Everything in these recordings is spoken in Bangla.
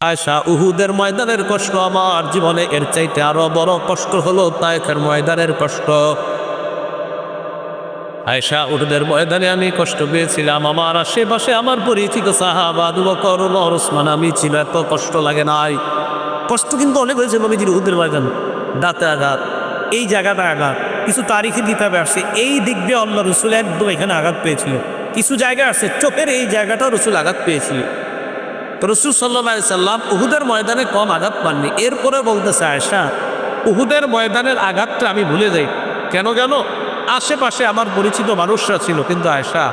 আয়সা উহুদের ময়দানের কষ্ট আমার জীবনে এর চাইতে আরও বড় কষ্ট হলো তাইফের ময়দানের কষ্ট। আয়সা উহুদের ময়দানে আমি কষ্ট পেয়েছিলাম। আমার আশেপাশে আমার পরিচিত সাহাবা, আবু বকর ওসমান, আমি ছিল, এত কষ্ট লাগে নাই। কষ্ট কিন্তু অনেক হয়েছে নবীজির উহুদের ময়দান। দাঁতে আঘাত, এই জায়গাটা আঘাত, কিছু তারিখে কিতাবে আসছে, এই দিক দিয়ে আল্লাহ রসুল একদম এখানে আঘাত পেয়েছিল। কিছু জায়গায় আছে, চোখের এই জায়গাটা রসুল আঘাত পেয়েছিল। রসুল সাল্লাহ সাল্লাম উহুদের ময়দানে কম আঘাত পাননি। এরপরে বলতেছে আয়সা উহুদের ময়দানের আঘাতটা আমি ভুলে যাই। কেন কেন আশেপাশে আমার পরিচিত মানুষরা ছিল, কিন্তু আয়সা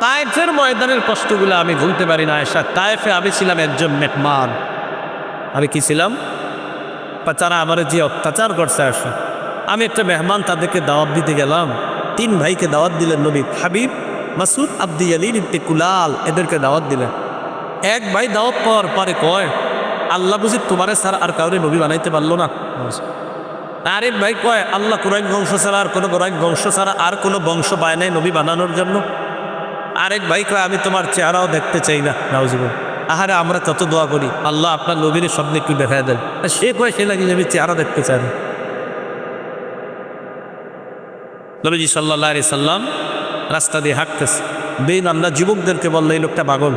তায়েফের ময়দানের কষ্টগুলো আমি ভুলতে পারি না আয়সা তায়েফে আমি ছিলাম একজন মেহমান। আমি কি ছিলাম? তারা আমার যে অত্যাচার করছে আয়সা আমি একটা মেহমান তাদেরকে দাওয়াত দিতে গেলাম। তিন ভাইকে দাওয়াত দিলেন নবী। হাবিব মাসুদ আব্দি ইবনে কুলাল এদেরকে দাওয়াত দিলেন। এক ভাই দাওয়াত পর পরে কয়, আল্লাহ বুঝি তোমারে স্যার আর কাউরে নবী বানাইতে পারল না। আরেক ভাই কয়, আল্লাহ কোরআন বংশ ছাড়া আর কোনো কোরআন বংশ ছাড়া আর কোনো বংশ পায় নাই নবী বানানোর জন্য। আরেক ভাই কয়, আমি তোমার চেহারাও দেখতে চাই না। নাউজিবুল আহারে, আমরা তত দোয়া করি। আল্লাহ আপনার নবীর স্বপ্নে একটু দেখা দেন। আর সে কয়, সে লাগে আমি চেহারা দেখতে চাই না। নবীজি সাল্লাহ আলি সাল্লাম রাস্তা দিয়ে হাঁটতেছে। বেন আমরা যুবকদেরকে বলল, এই লোকটা পাগল।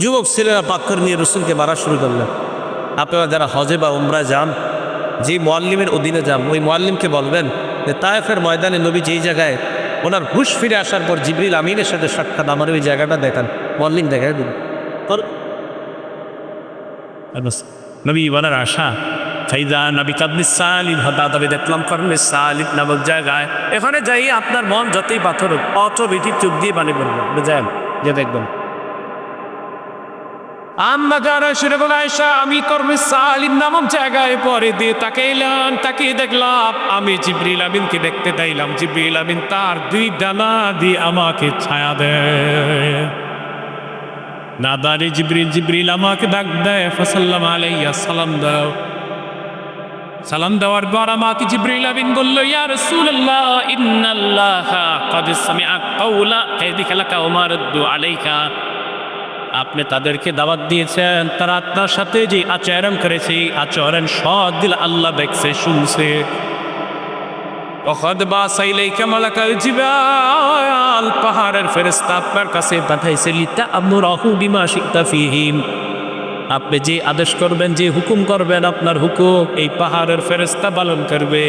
যুবক ছেলেরা পাথর নিয়ে রসুলকে মারা শুরু করলেন আপনারা যারা হজে বা উমরা যান যে মোয়াল্লিমের অধীনে যান ওই মোয়াল্লিমকে বলবেন যে তায়েফের ময়দানে নবী যেই জায়গায় ওনার হুশ ফিরে আসার পর জিবরিল আমিনের সাথে সাক্ষাৎ আমার ওই জায়গাটা দেখান মোয়াল্লিম দেখায় দিন। নবী বলার আশা ফাইদা নবী কাবলি সালিম হতা তবে দেখলাম সালিম নামক জায়গায়। এখানে যাই, আপনার মন যতই পাথর হোক, অটোমেটিক চোখ দিয়ে পানি পড়বে বুঝলেন যে দেখবেন। আমি কর্মে সালিম নামক জায়গায় পরে দিয়ে তাকে এলাম তাকে দেখলাম, আমি জিবরিল আমিনকে দেখতে চাইলাম। জিবরিল আমিন তার দুই ডানা দিয়ে আমাকে ছায়া দেয়। নাদারে জিবরিল জিবরিল আমাকে ডাক দেয়, ফসাল্লাম আলাইয়া সালাম দাও। সালাম দেওয়ার পর আমাকে জিব্রাইল আমিন বলল, ইয়া রাসূলুল্লাহ, ইন্নাল্লাহা কদ সামিআ কাওলা কাইদিকা লাকা ওমা রাদ্দু আলাইকা। আপনি তাদেরকে দাওয়াত দিয়েছেন, তারা আপনার সাথে যে আচরণ করেছে আচরণ সৎ দিল আল্লাহ দেখছে, শুনছে। অখদ বা সাইলাই কামালাকাল জিবাল পাহাড়ের ফেরেশতা আপনার কাছে পাঠাইছে লিতা আমরাহু বিমা বিমাসিক ফিহিম। আপনি যে আদেশ করবেন, যে হুকুম করবেন, আপনার হুকুম এই পাহাড়ের ফেরেস্তা পালন করবে।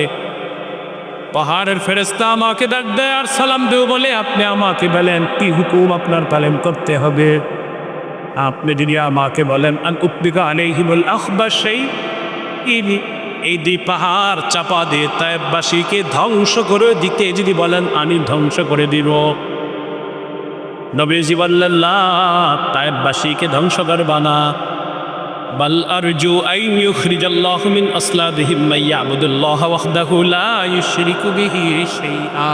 পাহাড়ের ফেরেস্তা আমাকে ডাক দেয়, আর সালাম দেও বলে আপনি আমাকে বলেন, কি হুকুম আপনার পালন করতে হবে? আপনি যদি আমাকে বলেন ইনি এই দুই পাহাড় চাপা দিয়ে তাইবাসীকে ধ্বংস করে দিতে যদি বলেন, আমি ধ্বংস করে দিব। নবীজি বললেন তাইবাসীকে ধ্বংস করবা না। বাল আরজু আইন ইউখরিজাল্লাহু মিন আসলাবিহিম মান ইয়াবুদুল্লাহ ওয়াহদাহু লা ইউশরিকু বিহি শাইআ।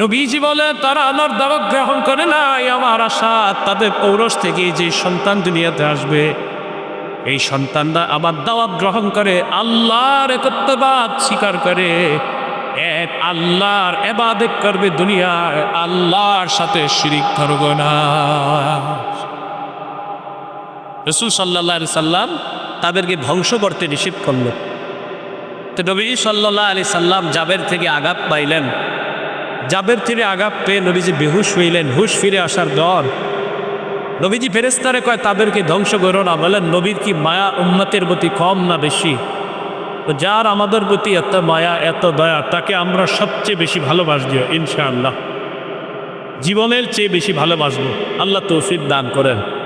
নবীজি বলে, তারা আমার দাওয়াত গ্রহণ করে নাই, আমার আশা, তাদের পৌরষ থেকে যে সন্তান দুনিয়াতে আসবে, এই সন্তানরা আমার দাওয়াত গ্রহণ করে, আল্লাহর একত্ববাদ স্বীকার করে, এক আল্লাহর এবাদত করবে দুনিয়ায়, আল্লাহর সাথে শিরিক করব না। রসুল সাল্লাহ সাল্লাম তাদেরকে ধ্বংস করতে নিষেধ করল তো নবী সাল্লাহ আলি সাল্লাম জাবের থেকে আঘাত পাইলেন। জাবের থেকে আঘাত পেয়ে নবীজি বেহুশ হইলেন, হুশ ফিরে আসার দর। নবীজি ফেরেস্তারে কয়, তাদেরকে ধ্বংস করো না। বলেন, নবীর কি মায়া উম্মতের প্রতি কম না বেশি? তো যার আমাদের প্রতি এত মায়া, এত দয়া, তাকে আমরা সবচেয়ে বেশি ভালোবাসবো, ইনশাআল্লাহ। জীবনের চেয়ে বেশি ভালোবাসবো। আল্লাহ তৌফিক দান করেন।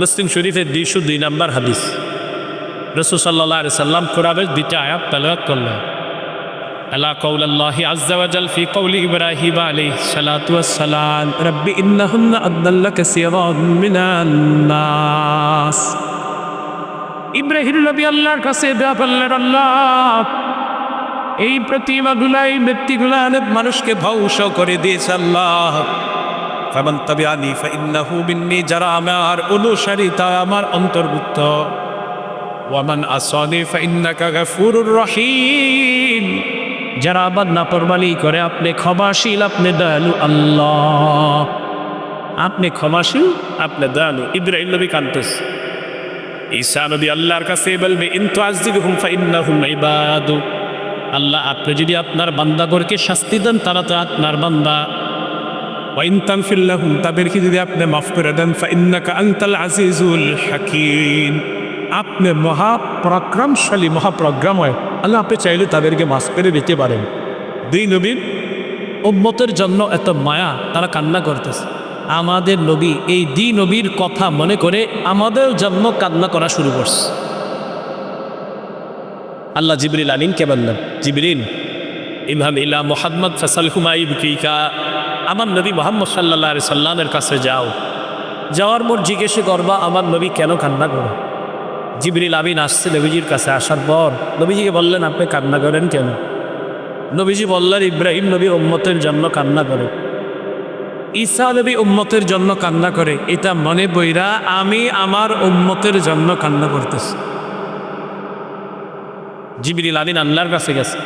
মুসলিম শরীফের দুইশো দুই নম্বর হাদিস। রসুসাল্লাহ সাল্লাম কোরআবের দ্বিতীয় আয়াত তালাত করলেন। আল্লাহ কৌল্লাহ আজাল ফি কৌলি ইব্রাহিম আলী সালাতাম রব্বি ইব্রাহিম নবী আল্লাহর কাছে আল্লাহ, এই প্রতিমাগুলা এই ব্যক্তিগুলা অনেক মানুষকে ভৌস করে দিয়েছে, আল্লাহ। ফামান তাবিআনি মিন্নি, যারা আমার অনুসারী তা আমার অন্তর্ভুক্ত। ওয়ামান আসানি ফাইন্নাকা গাফুরুর রহিম, যারা আবার নাপরমানি করে, আপনি ক্ষমাশীল, আপনি দয়ালু আল্লাহ। আপনি ক্ষমাশীল, আপনি দয়ালু। ইব্রাহিম নবী কান্তেস ঈসা নবী আল্লাহর কাছে বলবে ইন্তু আজিবহুম ফাইন্নাহুম ইবাদু। আল্লাহ, আপনি যদি আপনার বান্দাগরকে শাস্তি দেন, তারা তো আপনার বান্দা। ওয়াইন তাগফিরলাহুম তাদেরকে যদি আপনি মাফ করে দেন, ফাইন্নাকা আনতাল আজিজুল হাকীম। আপনি মহাপরাক্রমশালী, মহাপ্রজ্ঞাময়। আল্লাহ আপনি চাইলে তাদেরকে মাফ করে দিতে পারেন। দুই নবীর উম্মতের জন্য এত মায়া, তারা কান্না করতেছে। আমাদের নবী, এই দ্বি নবীর কথা মনে করে আমাদের জন্য কান্না করা শুরু করছে। আল্লাহ জিবরিল আমিনকে বললেন, জিবরিল ইমাম ইলা মোহাম্মদ ফসল হুমাইব কিকা আমার নবী মোহাম্মদ সাল্লাহ সাল্লামের কাছে যাও। যাওয়ার মোর জিজ্ঞেস করবা, আমার নবী কেন কান্না করে? জিবরিল আমিন আসছে নবীজির কাছে আসার পর নবীজিকে বললেন, আপনি কান্না করেন কেন? নবীজি বললেন, ইব্রাহিম নবী উম্মতের জন্য কান্না করে। ঈসা নবী উম্মতের জন্য কান্না করে। এটা মনে বইরা আমি আমার উম্মতের জন্য কান্না করতেছি। জিবিরিল আদিন আল্লাহর কাছে গেছে।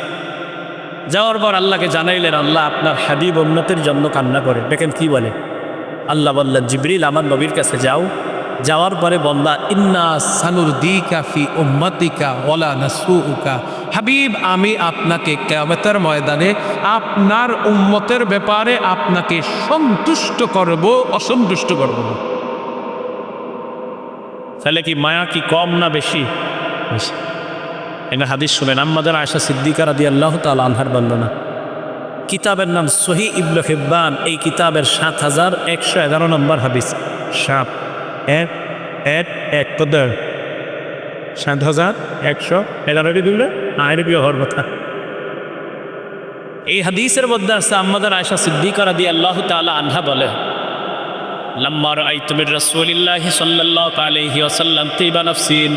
যাওয়ার পর আল্লাহকে জানাইলেন আল্লাহ আপনার হাবিব উম্মতের জন্য কান্না করে। দেখেন কি বলে। আল্লাহ বললেন জিবরিল আমার নবীর কাছে যাও। যাওয়ার পরে বললা ইন্না সানুর দিকা ফি উম্মতিকা ওলা নাসুউকা। হাবিব আমি আপনাকে কেয়ামতের ময়দানে আপনার উম্মতের ব্যাপারে আপনাকে সন্তুষ্ট করব অসন্তুষ্ট করব তাহলে কি মায়া কি কম না বেশি? বেশি। এটা হাদিস শুনেন আমাদের আয়সা সিদ্দিকা রাদি আল্লাহ তাল আনহার বর্ণনা কিতাবের নাম সহি ইবল হিব্বান, এই কিতাবের সাত হাজার একশো এগারো নম্বর হাদিস। সাত, এক এক এক কত সাত হাজার একশো এগারোটি দিলে আয়ের বিয়ে হওয়ার কথা। এই হাদিসের মধ্যে আছে আমাদের আয়সা সিদ্দিকা রাদি আল্লাহ তালা আনহা বলে লম্বার আইতমির রসুলিল্লাহ সাল্লাহ আলহি ওসাল্লাম তিবা নফসিন।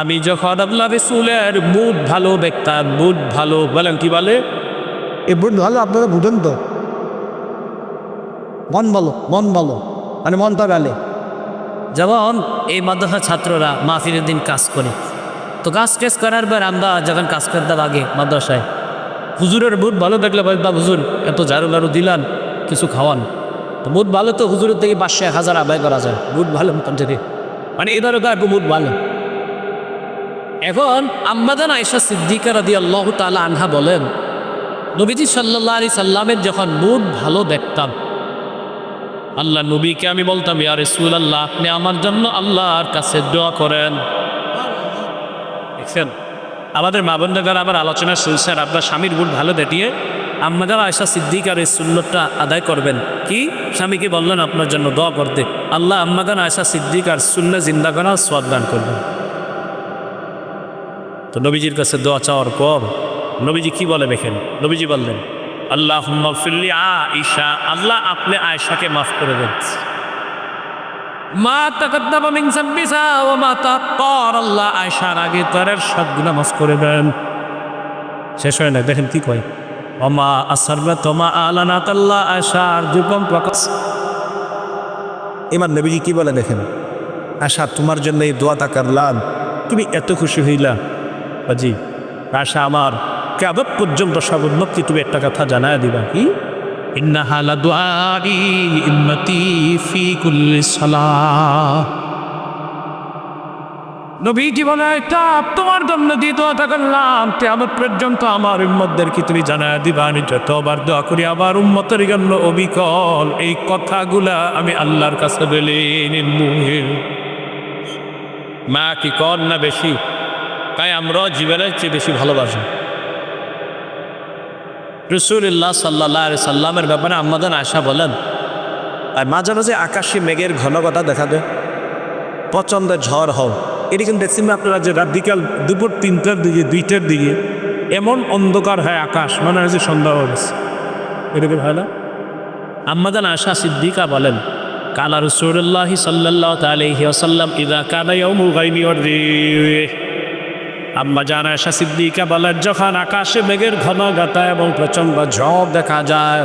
আমি যখন আল্লাহ রসুলের মুড ভালো দেখতাম মুড ভালো বলেন কি বলে? এ বুট ভালো আপনারা বুঝেন তো। মন ভালো মন ভালো মানে মনটা গেলে যেমন এই মাদ্রাসা ছাত্ররা মাহফিলের দিন কাজ করে। তো কাজ টেস করার পর আমরা যখন কাজ করতে লাগে মাদ্রাসায় হুজুরের বুট ভালো দেখলে বা হুজুর এত ঝাড়ু লাড়ু দিলান কিছু খাওয়ান। তো বুট ভালো তো হুজুরের থেকে পাঁচশো এক হাজার আদায় করা যায় বুট ভালো মোটাম থেকে মানে এদারও একটু বুট ভালো। এখন আম্মাদান আয়সা সিদ্দিকা রাদি আল্লাহ তালা আনহা বলেন, নবীজি সাল্লাহ আলি সাল্লামের যখন মুড ভালো দেখতাম, আল্লাহ নবীকে আমি বলতাম, ইয়া রসুল আল্লাহ আপনি আমার জন্য আল্লাহর কাছে দোয়া করেন। দেখছেন? আমাদের মা বোনদের আবার আলোচনা শুনছেন আপনার স্বামীর গুণ ভালো দেটিয়ে আমাদের আয়সা সিদ্দিক আর এই সুন্নতটা আদায় করবেন। কি? স্বামীকে বললেন, আপনার জন্য দোয়া করতে। আল্লাহ আম্মাদান আয়সা সিদ্দিক আর শূন্য জিন্দা করা সদ দান করবেন। তো নবীজির কাছে দোয়া চাওয়ার পর নবীজি কি বলে দেখেন নবীজি বললেন আল্লাহ ফিল্লি আইসা আল্লাহ আপনি আয়সাকে মাফ করে দেন। মা মা আল্লাহ আয়সার আগে তারের সব মাফ শেষ হয় না, দেখেন কি কয় এবার নবীজি কি বলে দেখেন আশা তোমার জন্য এই দোয়াটা করলাম। তুমি এত খুশি হইলা। বাজি। আশা আমার কেবল পর্যন্ত সর্বোন্নতি তুমি একটা কথা জানায় দিবা কি? ইন্নাহা লাদুআই ইম্মতি ফি কুল্লি সালাহ। নবী জীবনে একটা তোমার জন্য দিয়ে দোয়াটা করলাম। কেমন পর্যন্ত আমার উম্মতদেরকে তুমি জানায় দিবা? আমি যতবার দোয়া করি আবার উম্মতের জন্য অবিকল। এই কথাগুলা আমি আল্লাহর কাছে বলি মা কি কর না বেশি? তাই আমরা জীবনের চেয়ে বেশি ভালোবাসি। রসুল্লাহ সাল্লাহ সাল্লামের ব্যাপারে আমাদের আশা বলেন, আর মাঝে মাঝে আকাশে মেঘের ঘনকতা দেখা দেয়। প্রচণ্ড ঝড় হও দেখছেন না আপনারা যে রাত বিকাল দুপুর তিনটার দিকে, দুইটার দিকে, এমন অন্ধকার হয় আকাশ, মনে হয় যে সন্ধ্যা এরকম হয় না? আমাদের আশা সিদ্দিকা বলেন, কালা রসুল্লাহ সাল্লাহ তালহি ইদা ওয়ার রিহ। আম্মা জান আশা সিদ্দিকা বলেন যখন আকাশে মেঘের ঘন গাতা এবং প্রচণ্ড ঝড় দেখা যায়,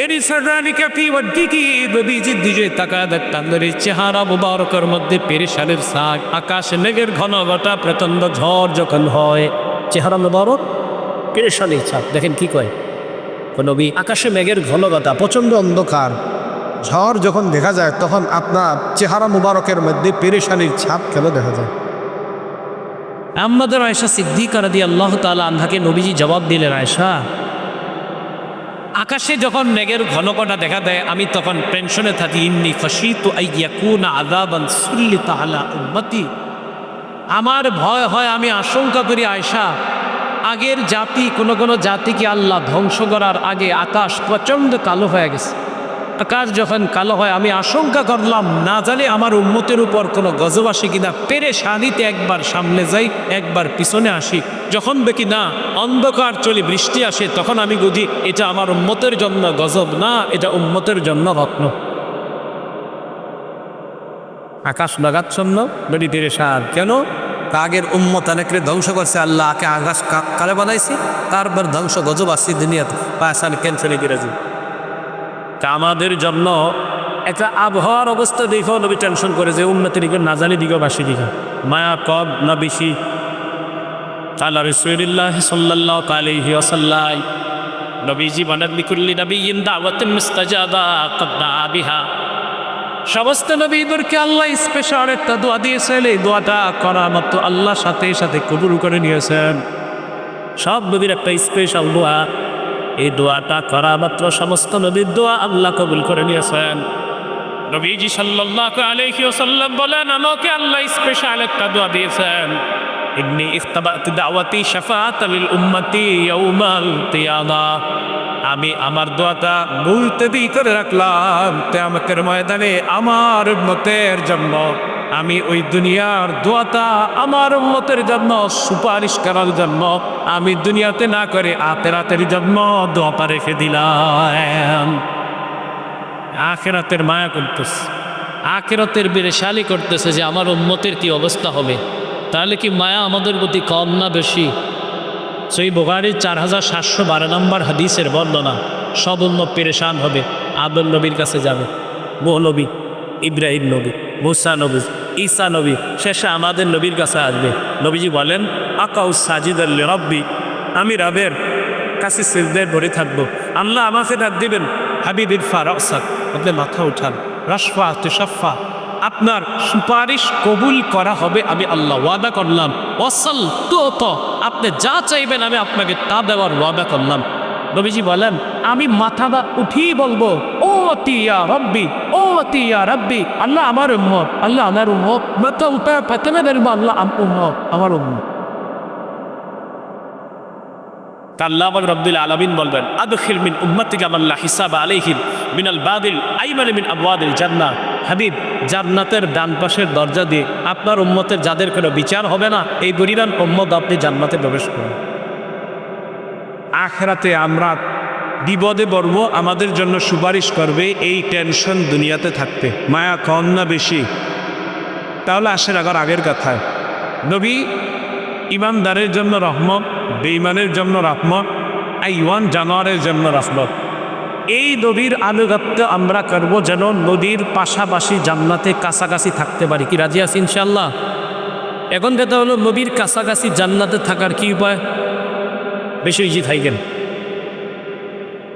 এরই সারানিকা ফি ওয়াদ্দিকি নবীজির দিকে তাকায় দেখতাম চেহারা মুবারকের মধ্যে পেরেশানের শাক আকাশে মেঘের ঘন ঘটা প্রচণ্ড ঝড় যখন হয়, চেহারা মুবারক, পেরেশানির ছাপ। দেখেন কি কয়? নবী, আকাশে মেঘের ঘনঘটা, প্রচণ্ড অন্ধকার। ঝড় যখন দেখা যায়, তখন আপনার চেহারা মুবারকের মধ্যে পেরেশানির ছাপ কেন দেখা যায়? আমাদের আয়সা সিদ্দিক রাদি আল্লাহ তালা আন্ধাকে নবীজি জবাব দিলেন আয়সা আকাশে যখন মেঘের ঘনকটা দেখা দেয়, আমি তখন পেনশনে থাকি, ইন্নি আইয়াকুনা আদাবান সুল্লি তাহলা উম্মতি। আমার ভয় হয়, আমি আশঙ্কা করি আয়সা আগের জাতি কোনো কোনো জাতিকে আল্লাহ ধ্বংস করার আগে আকাশ প্রচণ্ড কালো হয়ে গেছে। আকাশ যখন কালো হয়, আমি আশঙ্কা করলাম, না জানি আমার উন্মতের উপর কোনো গজব আসে কিনা। পেরে শানিতে একবার সামনে যাই, একবার পিছনে আসি। যখন দেখি না, অন্ধকার চলে বৃষ্টি আসে, তখন আমি বুঝি, এটা আমার উন্মতের জন্য গজব না, এটা উন্মতের জন্য রত্ন। আকাশ লাগাচ্ছন্ন নদী তীরে সার কেন? আগের উম্মত অনেকরে ধ্বংস করছে আল্লাহ আকে আকাশ কালে বানাইছি, তারপর ধ্বংস গজব আসছি দুনিয়াতে। পায়সান ক্যান্সেলে গিরেছি তা আমাদের জন্য একটা আবহাওয়ার অবস্থা দেখেও নবী টেনশন করে যে উন্নতির দিকে, না জানি দিকে বাসি দিকে। মায়া কব না বেশি। আল্লাহ রসুলিল্লাহ সাল্লাহ ওয়াসাল্লাম নবীজি বানাত লিকুল্লি নবীন দাওয়াতিন মুস্তাজাবা কদ দাআ বিহা। সমস্ত নবীদেরকে আল্লাহ স্পেশাল একটা করা সাথে সাথে করে নিয়েছেন। সব নবীর একটা স্পেশাল দোয়া। এই দোয়াটা করা মাত্র সমস্ত নবীর দোয়া আল্লাহ কবুল করে নিয়েছেন। নবীজি সাল্লাল্লাহু আলাইহি ওয়াসাল্লাম বলেন, আমাকে আল্লাহ স্পেশাল একটা দোয়া দিয়েছেন। ইন্নি ইখতাবাত দাওয়াতি শাফাআত লিল উম্মতি ইয়াউমাল কিয়ামা। আমি আমার দোয়াটা মুলতবি করে রাখলাম। কিয়ামতের ময়দানে আমার উম্মতের জন্য আমি ওই দুনিয়ার দোয়াটা আমার উম্মতের জন্য, সুপারিশ করার জন্য, আমি দুনিয়াতে না করে আতেরাতের জন্য দোয়াটা রেখে দিলাম। আখেরাতের মায়া করতেছে। আখেরাতের বেরেশালি করতেছে যে আমার উম্মতের কি অবস্থা হবে। তাহলে কি মায়া আমাদের প্রতি কম না বেশি? সেই বোগারির চার হাজার সাতশো বারো নম্বর হাদিসের বর্ণনা, সব উম্মত পেরেশান হবে আদম নবীর কাছে যাবে। মোহ নবী, ইব্রাহিম নবী, মুসা নবী ঈসা নবী, শেষে আমাদের নবীর কাছে আসবে। নবীজি বলেন, আকাউ সাজিদ আল্লি রব্বি আমি রবের কাছে সিজদের ভরে থাকব। আল্লাহ আমাকে ডাক দিবেন হাবিব ইরফা রসাদ আপনি মাথা উঠান। রাসফা তুষাফা আপনার সুপারিশ কবুল করা হবে, আমি আল্লাহ ওয়াদা করলাম। অসল তো তো আপনি যা চাইবেন, আমি আপনাকে তা দেওয়ার ওয়াদা করলাম। নবীজি বলেন, আমি মাথাটা উঠিয়ে বলব, ও তিয়া রব্বি ও তিয়া রব্বি। আল্লাহ আমার উম্মত আল্লাহ আমার উম্মত। মাথা উঠে প্রথমে দেখব আল্লাহ উম্মত আমার উম্মত। আল্লাহ রব্দুল আলমিন বলবেন আদখিল মিন উম্মতিকা মাল্লা হিসাব আলাইহিম মিনাল বাদিল আইমান মিন আবওয়াদিল জান্নাহ। হাবিব জান্নাতের ডান পাশের দরজা দিয়ে আপনার উম্মতের যাদের কোনো বিচার হবে না এই পরিমাণ উম্মত আপনি জান্নাতে প্রবেশ করুন। আখরাতে আমরা বিপদে পড়ব, আমাদের জন্য সুপারিশ করবে, এই টেনশন দুনিয়াতে থাকতে মায়া কম না বেশি? তাহলে আসেন আবার আগের কথায়। নবী, ইমানদারের জন্য রহমত, বেঈমানের জন্য রহমত আইওয়ান জানোয়ারের জন্য রহমত। এই নদীর আনুগত্য আমরা করব যেন নদীর পাশাপাশি জান্নাতে কাছাকাছি থাকতে পারি। কি, রাজি আছি ইনশাল্লাহ এখন কথা হলো, নবীর কাছাকাছি জান্নাতে থাকার কি উপায়? বেশি ইজি থাইকেন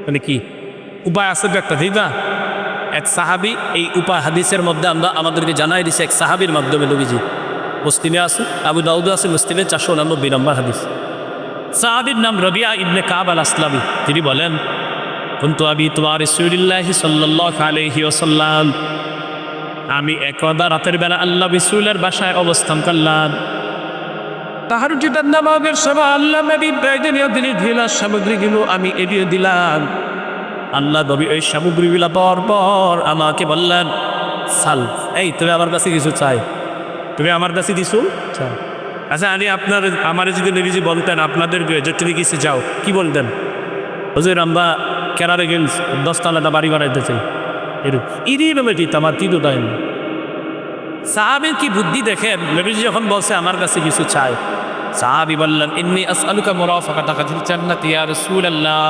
মানে কি? উপায় আছে তো একটা না? এক সাহাবি, এই উপায় হাদিসের মধ্যে আমরা আমাদেরকে জানাই দিছে এক সাহাবির মাধ্যমে নবীজি। মুসলিমে আছে, আবু দাউদ আছে, মুসলিমে চারশো উনানব্বই নম্বর হাদিস। সাহাবির নাম রবিয়া ইবনে কাব আল আসলামী তিনি বলেন, কিন্তু আমি তোমার রসুলিল্লাহি সাল্লাহ আলহি ওসাল্লাম আমি একদা রাতের বেলা আল্লাহ বিসুলের বাসায় অবস্থান করলাম। তাহার যেটার নামাজের সময় আল্লাহ নবী প্রয়োজনীয় তিনি ঢিলার সামগ্রীগুলো আমি এড়িয়ে দিলাম। আল্লাহ নবী ওই সামগ্রীগুলো পর পর আমাকে বললেন সাল এই তুমি আমার কাছে কিছু চাই। তুমি আমার কাছে দিছো? চাও। আচ্ছা আমি আপনার আমার যদি নবীজি বলতেন আপনাদের যে তুমি কিছু চাও কি বলতেন? হুজুর আমরা কেনারে গেল দশতলাটা বাড়ি বানাইতে চাই। এরকম ইরি বেটি আমার না সাহাবির কি বুদ্ধি দেখে? নবীজি যখন বলছে, আমার কাছে কিছু চাই। সাহাবি বললেন, ইন্নি আসআলুকা মুরাফাকাতা কাতিল জান্নাতি, ইয়া রাসূলুল্লাহ।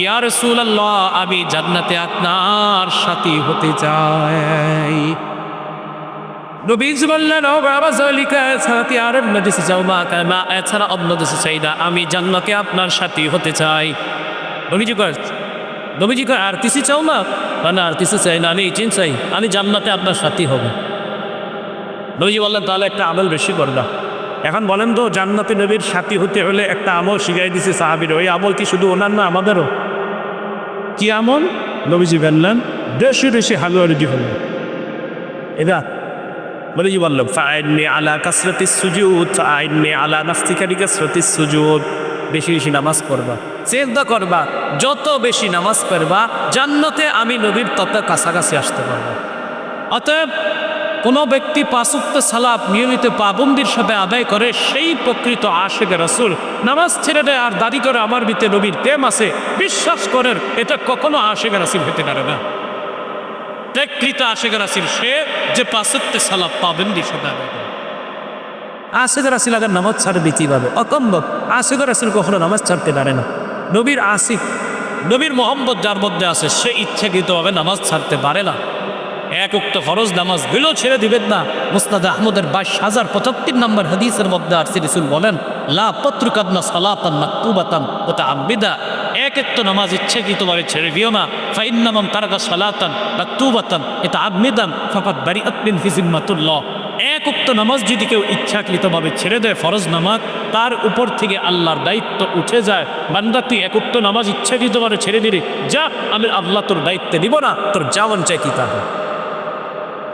ইয়া রাসূলুল্লাহ, আমি জান্নাতে আপনার সাথী হতে চাই। নবীজি বললেন ও বাবা জলিকা সাথী আর অন্য দেশে যাও মা? কামা এছাড়া অন্য দেশে চাই না আমি জান্নাতে আপনার সাথী হতে চাই। নবীজি কয় নবীজি কয়, আর কিছু চাও না না, আর কিছু চাই না, আমি ইচিন চাই, আমি জান্নাতে আপনার সাথী হব। নবীজি বললেন, তাহলে একটা আমল বেশি করলাম এখন বলেন তো, জান্নাতে নবীর সাথী হতে হলে একটা আমল শিখাই দিছে সাহাবির। ওই আমল কি শুধু ওনার না আমাদেরও? কি আমল? নবীজি বললেন বেশি বেশি হালুয়া রুটি হলো। এটা নবীজি বললেন ফাইননি আলা কাসরতি সুজুদ ফাইননি আলা নাস্তিকারি কাসরতি সুজুদ। বেশি বেশি নামাজ পড়বা, চেষ্টা করবা, যত বেশি নামাজ পড়বা, জান্নাতে আমি নবীর তত কাছাকাছি আসতে পারব। অতএব কোনো ব্যক্তি পাঁচুক্ত সালাপ নিয়মিত পাবন্দির সাথে আদায় করে, সেই প্রকৃত আশেখ রাসুল। নামাজ ছেড়ে দেয় আর দাঁড়ি করে আমার ভিতরে নবীর প্রেম আছে। বিশ্বাস করেন, এটা কখনো আশেখ রাসিল হতে পারে না। প্রকৃত আশেখ রাসিল সে যে পাঁচুক্ত সালাপ পাবন্দির সাথে আদায় করে। আশেখ রাসিল আগে নামাজ ছাড়বে কীভাবে অকম্বক আশেখ রাসিল কখনো নামাজ ছাড়তে পারে না। নবীর আশিক নবীর মোহাম্মদ যার মধ্যে আছে, সে ইচ্ছাকৃতভাবে নামাজ ছাড়তে পারে না। এক উক্ত ফরজ নামাজগুলো ছেড়ে দিবেন না। মুস্তাদ আহমদের বাইশ হাজার পঁচাত্তর নম্বর হাদিসের মধ্যে আর সিরিসুল বলেন, লা পত্রিকাদনা সালাতান মাকতুবাতান ওটা আব্বিদা এক একটু নামাজ ইচ্ছাকৃতভাবে ছেড়ে দিও না। ফাইন্নামাম তারাকা সালাতান মাকতুবাতান এটা আবমিদান ফাফাত বারি আতমিন ফিজিম্মাতুল্লাহ এক উক্ত নামাজ যদি কেউ ইচ্ছাকৃতভাবে ছেড়ে দেয় ফরজ নামাজ, তার উপর থেকে আল্লাহর দায়িত্ব উঠে যায়। বান্দা তুই এক উক্ত নামাজ ইচ্ছাকৃতভাবে ছেড়ে দিলি, যা, আমি আল্লাহ তোর দায়িত্বে নিব না, তোর যেমন চাই কি তা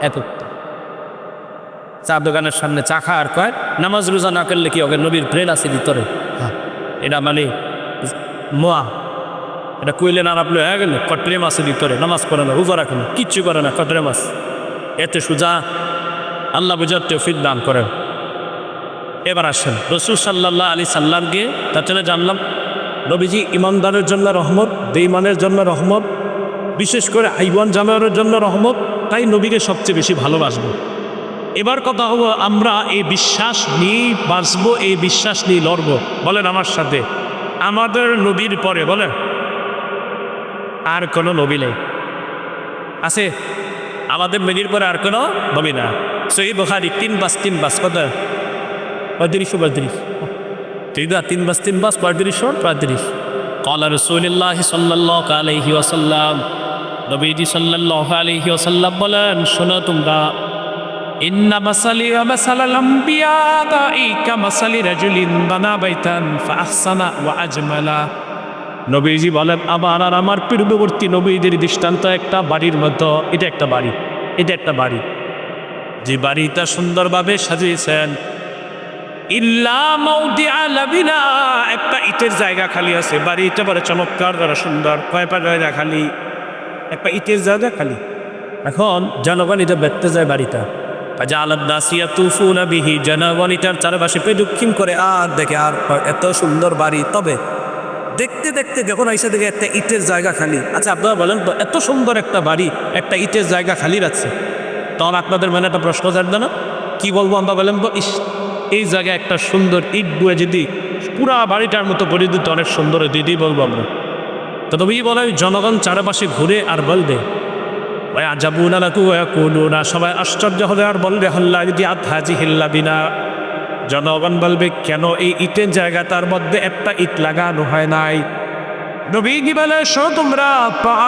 এক চা দোকানের সামনে চা খাওয়ার কয় নামাজ রোজা না করলে কি হবে নবীর প্রেম আছে ভিতরে এটা মানে মোয়া। এটা কইলেন আর আপনি হয়ে গেল কটরে মাসের ভিতরে নামাজ পড়ে না রোজা রাখেন কিচ্ছু করে না কটরে মাছ এতে সুজা আল্লাহ বুঝার তৌফিক দান করেন। এবার আসেন রসুল সাল্লাহ আলী সাল্লামকে তার জন্য জানলাম নবীজি ইমানদারের জন্য রহমত বেঈমানের জন্য রহমত বিশেষ করে আইবান জামানের জন্য রহমত তাই নবীকে সবচেয়ে বেশি ভালোবাসবো। এবার কথা হব আমরা এই বিশ্বাস নিয়েই বাঁচবো, এই বিশ্বাস নিয়ে লড়ব। বলেন আমার সাথে, আমাদের নবীর পরে, বলেন। আর কোনো নবী নেই। আছে, আমাদের নবীর পরে আর কোনো নবী না। সহি বখারি, তিন বাস তিন বাস, কত? পঁয়ত্রিশ পঁয়ত্রিশ। ঠিক তিন বাস তিন বাস, পঁয়ত্রিশ পঁয়ত্রিশ। কলার রসুল্লাহ সাল্লাহ আলহি ওসাল্লাম নবীজি সাল্লাল্লাহু আলাইহি ওয়াসাল্লাম বলেন, শোনো তোমরা, ইন্না মাসালি বলেন, আমার আর আমার নবীদের দৃষ্টান্ত একটা বাড়ির এটা একটা বাড়ি, এটা একটা বাড়ি। যে বাড়িটা সুন্দরভাবে সাজিয়েছেন। একটা ইটের জায়গা খালি আছে, বাড়িটা বড় চমৎকার সুন্দর। কয় জায়গা খালি? একটা ইটের জায়গা খালি। এখন জনগণ এটা বেঁধতে যায় বাড়িটা। জালাদাসিয়া তুফুনা বিহি জনগণ এটার চারপাশে পেদুক্ষিণ করে আর দেখে আর এত সুন্দর বাড়ি, তবে দেখতে দেখতে যখন আইসা দেখে একটা ইটের জায়গা খালি। আচ্ছা আপনারা বলেন তো, এত সুন্দর একটা বাড়ি, একটা ইটের জায়গা খালি রাখছে। তখন আপনাদের মনে একটা প্রশ্ন জানবে না? কি বলব আমরা বলেন ইস, এই জায়গায় একটা সুন্দর ইট বুয়ে যদি পুরা বাড়িটার মতো করে দিতে অনেক সুন্দর দিদি বলব আমরা। তো বলে, জনগণ চারপাশে ঘুরে আর বলবে ওই আজাবু না লাকু কুলু না সবাই আশ্চর্য হবে আর বলবে, হল্লা যদি আধাজি হিল্লা বিনা জনগণ বলবে, কেন এই ইটের জায়গাটার মধ্যে একটা ইট লাগানো হয় নাই? নবীজি বলে শো তোমরা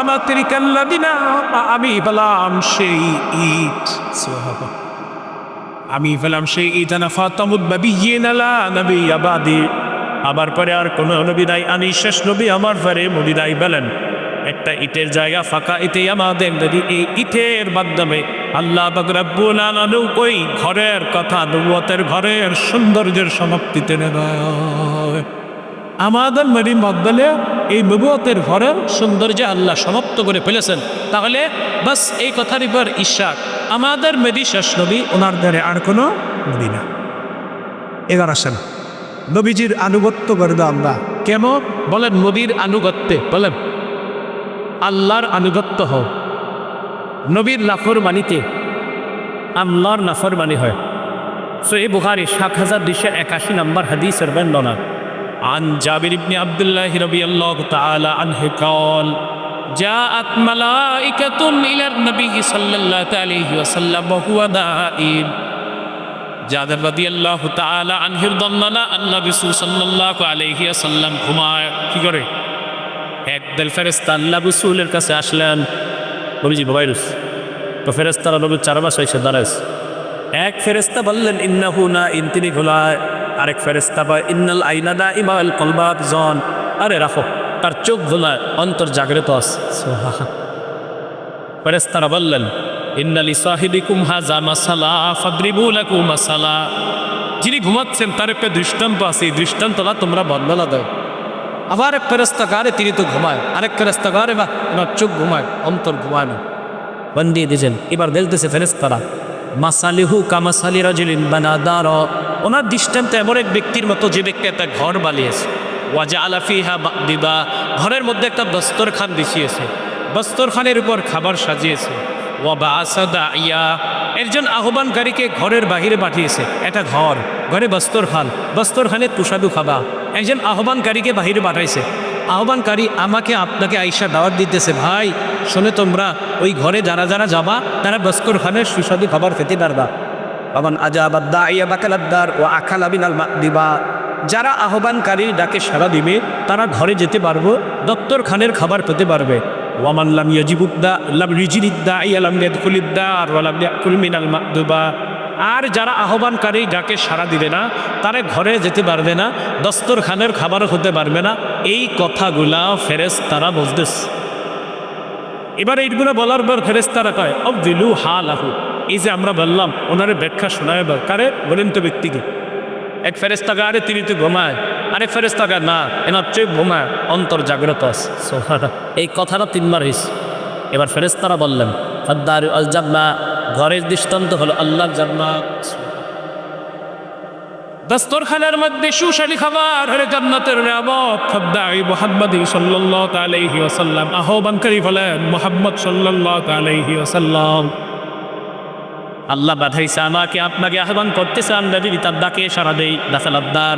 আমাদের কাল্লা দিনা আমি বললাম সেই ইট। আমি বললাম সেই ইট, আনা ফাতামুদ বাবিয়িন আলা নবী আবাদি আবার পরে আর কোনো নবী নাই আমি শেষ নবী আমার পরে নবী নাই বলেন একটা ইটের জায়গা ফাঁকা ইটেই আমাদের যদি এই ইটের মাধ্যমে আল্লাহ বাকরাবুল আলু ওই ঘরের কথা, নবুয়তের ঘরের সৌন্দর্যের সমাপ্তি টেনে আমাদের নবী মদ্দলে এই নবুয়তের ঘরের সৌন্দর্য আল্লাহ সমাপ্ত করে ফেলেছেন। তাহলে বাস এই কথার উপর ঈশ্বর আমাদের মেদি শেষ নবী, ওনার দ্বারে আর কোনো নবী না। এবার আসেন। নবীজির আনুগত্য করে দাও আমরা কেন বলেন নবীর আনুগত্যে বলেন আল্লাহর আনুগত্য হও নবীর নাফর মানিতে আল্লাহর নাফর মানি হয় সো এই বুখারি সাত হাজার দুইশো একাশি নম্বর হাদিসের বর্ণনা عن جابر بن عبد الله رضي الله تعالى عنه قال جاءت ملائكة إلى النبي صلى الله عليه وسلم وهو نائم যাদের রাদি আল্লাহ তালা আনহির দন্না আল্লাহ বিসু সাল্লাহ আলহি আসাল্লাম ঘুমায়। কি করে? একদল ফেরেস্তা আল্লাহ রসুলের কাছে আসলেন, নবীজি ভাইরুস তো ফেরেস্তারা নবীর চারপাশে এসে দাঁড়াইছে। এক ফেরেস্তা বললেন, ইন্নাহু না ইনতিনি ঘোলায় আরেক ফেরেস্তা বা ইন্নাল আইনাদা ইমাল কলবাত জন। আরে রাখো তার চোখ ঘোলায় অন্তর জাগ্রত আছে। ফেরেস্তারা বললেন ইন্নালি সাহিদিকুম হাজা মাসালা, ফাদ্রিবু লাকুম মাসালা। যিনি ঘুমাচ্ছেন, তার একটা দৃষ্টান্ত আছে, এই দৃষ্টান্তটা তোমরা বর্ণনা দাও। আবার এক ফেরস্তা গারে তিনি তো ঘুমায়, আরেক ফেরস্তা গারে বা ওনার চোখ ঘুমায়, অন্তর ঘুমায় না। বন্দিয়ে দিয়েছেন। এবার বলতেছে ফেরেস্তারা মাসালিহু কামাসালি রাজুলিন বানাদার ওনার দৃষ্টান্ত এমন এক ব্যক্তির মতো যে ব্যক্তি একটা ঘর বানিয়েছে। ওয়াজা আলাফিহা দিবা ঘরের মধ্যে একটা দস্তরখান বিছিয়েছে। দস্তরখানের উপর খাবার সাজিয়েছে। ওয়াবা আসাদা ইয়া একজন আহ্বানকারীকে ঘরের বাহিরে পাঠিয়েছে। এটা ঘর, ঘরে বস্তরখান, বস্তরখানে তুষাদু খাবা। একজন আহ্বানকারীকে বাহিরে পাঠাইছে। আহ্বানকারী আমাকে আপনাকে আইসা দাওয়াত দিতেছে, ভাই, শোনে তোমরা, ওই ঘরে যারা যারা যাবা, তারা বস্তরখানের সুস্বাদু খাবার খেতে পারবা। বাবান আজাবাদ্দা ইয়া বাকালাদ্দার ও আখালাবিনাল দিবা যারা আহ্বানকারী ডাকে সারা দিবে, তারা ঘরে যেতে পারব দপ্তর খানের খাবার পেতে পারবে। ওয়ামান লাম ইয়াজিবুদ্দা লাম রিজিনিদ্দা ইয়ালাম ওয়ালাম ইয়াকুল মিনাল আর যারা আহ্বানকারী ডাকে সাড়া দিবে না, তারা ঘরে যেতে পারবে না, দস্তরখানের খাবারও হতে পারবে না, এই কথাগুলা ফেরেস তারা বলতেছে। এবার এইগুলো বলার পর ফেরেস্তারা কয় অব অবদিলু হা লাহু এই যে আমরা বললাম, ওনারে ব্যাখ্যা শোনায় কারে বলেন তো ব্যক্তিকে। এক ফেরেস্তা গারে তিনি তো ঘুমায় আরেক ফেরেস্তা গা না, এনার চোখ ঘুমায়, অন্তর জাগ্রত এই কথাটা তিনবার হয়েছে এবার ফেরেস্তারা বললেন, ফদ্দার আল ঘরের দৃষ্টান্ত হলো আল্লাহর জান্না দস্তরখানের মধ্যে সুশালী খাবার, হলে জান্নাতের নিয়ামত। ফদ্দাই মুহাম্মদ সাল্লাল্লাহু আলাইহি ওয়াসাল্লাম আহ্বানকারী বলেন, মুহাম্মদ সাল্লাল্লাহু আলাইহি ওয়াসাল্লাম। আল্লাহ বাধাইছে আমাকে আপনাকে আহ্বান করতেছে আমরা যদি তার ডাকে সারা দেই দাসালাদ্দার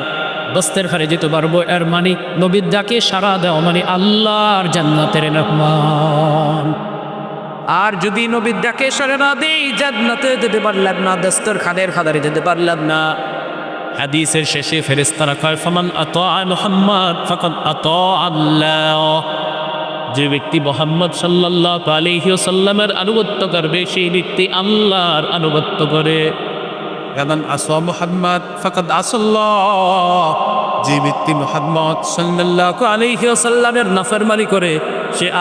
দস্তের ঘরে যেতে পারব, এর মানে নবীর ডাকে সারা দেওয়া মানে আল্লাহর জান্নাতের রহমান আর যদি নবীর ডাকে সারা না দেই, জান্নাতে যেতে পারলাম না দস্তর খানের খাদারে যেতে পারলাম না। হাদিসের শেষে ফেরেস্তারা কয়, ফমান আত মোহাম্মদ ফকত আত আল্লাহ। যে ব্যক্তি মোহাম্মদ সাল্লাহ আলহি সাল্লামের আনুগত্য করবে, সেই ব্যক্তি আল্লাহর আনুগত্য করে। আসা মোহাম্মদ ফকত যে ব্যক্তি সে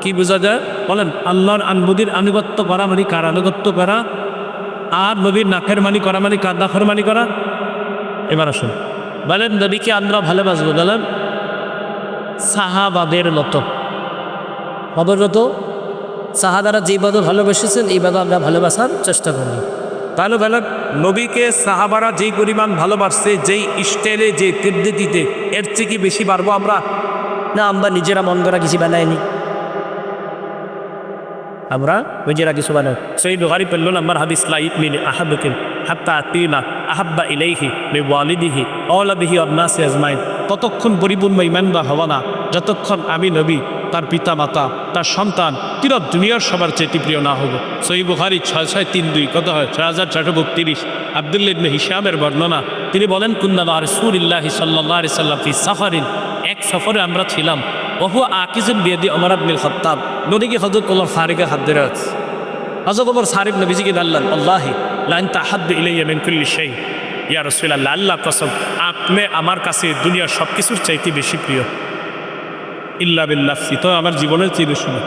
কি যায়? বলেন আনুগত্য করা মানে কার আনুগত্য করা? আর নবীর নাফের মানি করা মানে কার নাফের মানি করা? এবার আসুন। বলেন, নবীকে আমরা ভালোবাসবো। বলেন সাহাবাদের মতো। বাবার মতো সাহাদারা যে বাদও ভালোবেসেছেন এই বাদও আমরা ভালোবাসার চেষ্টা করি তাহলে ভালো নবীকে সাহাবারা যেই পরিমাণ ভালোবাসছে যেই স্টাইলে যে পদ্ধতিতে এর চেয়ে কি বেশি পারব আমরা? না আমরা নিজেরা মন করা কিছু বানাইনি। আমরা নিজেরা কিছু বানাই। সেই বুহারি পেল নাম্বার হাদিস লাইট মিলে আহাবকে হাত্তা আতিনা আহাব্বা ইলাইহি বে ওয়ালিদিহি অলাদিহি অবনাসি আজমাইন। ততক্ষণ পরিপূর্ণ ইমানদা হওয়া না। যতক্ষণ আমি নবী, তার পিতা মাতা তার সন্তান তিরত দুনিয়ার সবার চেয়ে প্রিয় না হব। সই বুহারি ছয় ছয় তিন দুই, কত হয়? ছয় হাজার চারশো বত্রিশ। আবদুল্লা ইবনে হিসামের বর্ণনা। তিনি বলেন, কুন্না রসুলিল্লাহি সাল্লাহ সাল্লাম ফি সাফারিন। এক সফরে আমরা ছিলাম। ওহু আকিজুল বিয়াদি অমর আব্দুল খত্তাব নদীকে হজরত কলর ফারিকা হাত ধরে আছে। হজরত ওমর সারিফ নবীজিকে দাল্লান আল্লাহি লাইন তাহাদ্দ ইলাইয়া মিন কুল্লি ইয়া রাসূলুল্লাহ, আল্লাহ কসম, আপনি আমার কাছে দুনিয়ার সব কিছুর চাইতে বেশি প্রিয়। ইল্লা বিল্লাফসি তো আমার জীবনের চেয়ে বেশি না।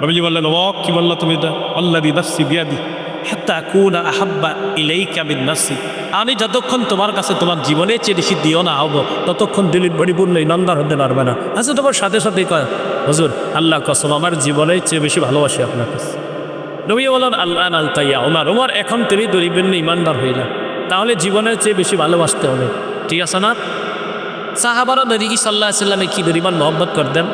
নবীজি বললেন, ও কি বললা তুমি আল্লাহ দি নাফসি বিয়াদি, হাত্তা কুনা আহাব্বা ইলাইকা বিন নাফসি আমি যতক্ষণ তোমার কাছে তোমার জীবনের চেয়ে বেশি দিও না হব, ততক্ষণ দিলির পরিপূর্ণ ইনন্দার হতে পারবে না। আচ্ছা তোমার সাথে সাথেই কয়, হুজুর, আল্লাহ কসম, আমার জীবনের চেয়ে বেশি ভালোবাসি আপনার কাছে। নবী বলেন আল্লাহ আলতাইয়া ওমার ওমার এখন তুমি দরিবেন ইমানদার হইলা। তাহলে জীবনের চেয়ে বেশি ভালোবাসতে হবে। ঠিক আছে না? সাহাবারা নবী সাল্লাহ সাল্লামে কি দরিমান মোহব্বত করতেন?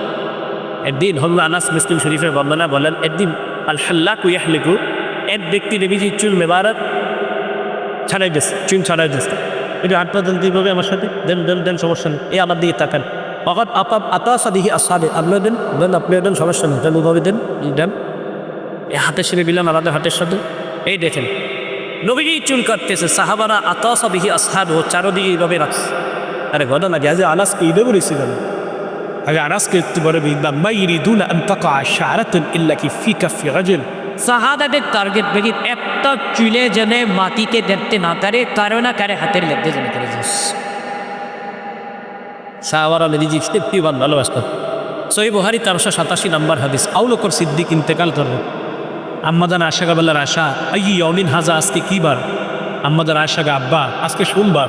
একদিন হল্লা আনাস মুসলিম শরীফের বন্দনা বলেন, একদিন আল হাল্লা কুয়াহলিকু এক ব্যক্তি নবীজি চুল মেবারত ছাড়াই গেছে চুল ছাড়াই গেছে একটু হাত পাতেন দিবে আমার সাথে, দেন দেন দেন, সমস্যা নেই। এই আমার দিকে তাকান। অকাত আপাপ আতাসা দিহি আসাবে আপনিও দেন দেন, আপনিও দেন, সমস্যা নেই। দেন, ওভাবে দেন দেন। এ হাতে সেরে দিলাম আলাদা হাতের সাথে। এই দেখেন নবীজি চুল কাটতেছে সাহাবারা আতাসা বিহি আসহাব ও চারোদিকে এইভাবে রাখছে। আরে ঘটনা আজ আনাসকে ঈদে বলেছিলেন আগে আনাসকে বলে মা ইরিদুনা আন তাকা শারাতুন ইল্লা কি ফি কাফি রাজুল? শাহাদাতের টার্গেট বেগি একটা চুলে যেন মাটিতে দেখতে না পারে কারও না কারে হাতের লেগে যেন করে যাস সাহাবারা নদীজি ভালোবাসত। সই বুহারি তেরোশো সাতাশি নম্বর হাদিস আউলকর সিদ্দিক ইন্তেকাল করল আম্মাদান আশাকাবাল্লার আশা এই ইয়লিন হাজা, আজকে কি বার? আশা গা আব্বা, আজকে সোমবার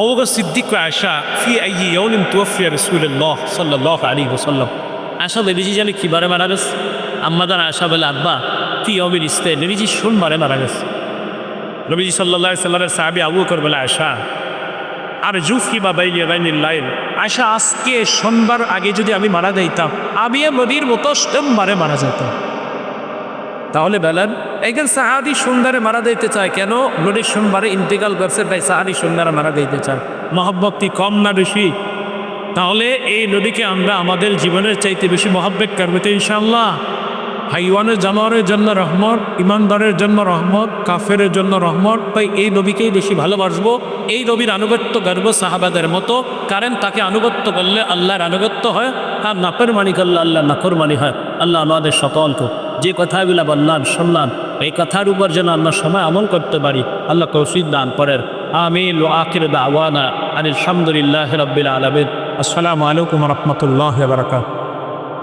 আওগা সিদ্দিক আশা ফি আই ইয়লিন তুয়ফিয়া রসুল্লাহ সাল্লাহ আলী ওসাল্লাম আশা বেবিজি জানি কী বারে মারা গেছে? আম্মাদান আশা বলে, আব্বা, ফি ইয়মিন ইস্তে নবীজি সোমবারে মারা গেছে। নবীজি সাল্লাহ সাল্লামের সাহাবি আবু বলে আশা আর জুফি বা বাইনি বাইনি লাইন আশা আজকে সোমবার আগে যদি আমি মারা যাইতাম, আমি নদীর মতো সোমবারে মারা যেতাম তাহলে বেলান একজন সাহাদি সুন্দরে মারা দিতে চায় কেন? নদীর সোমবারে ইন্তেকাল করছে তাই সাহাদি সুন্দরে মারা দিতে চায়। মহব্বত কি কম না বেশি? তাহলে এই নদীকে আমরা আমাদের জীবনের চাইতে বেশি মহব্বত করব তো ইনশাল্লাহ হাইওয়ানের জানোয়ারের জন্য রহমত, ইমানদারের জন্য রহমত কাফের জন্য রহমত, তাই এই নবীকেই বেশি ভালোবাসবো। এই নবীর আনুগত্য করব সাহাবাদের মতো, কারণ তাকে আনুগত্য করলে আল্লাহর আনুগত্য হয়, আর নাফরমানি করলে আল্লাহ নাফরমানি হয়। আল্লাহ আমাদের সকলকে যে কথাগুলো বললাম, শুনলাম, এই কথার উপর যেন আমরা সময় আমল করতে পারি, আল্লাহ কৌশিক দান করেন। আমিন আখির দাওয়ানা আনিল আলহামদুলিল্লাহ রবিল আলমিন। আসসালামু আলাইকুম রহমতুল্লাহ বারকাত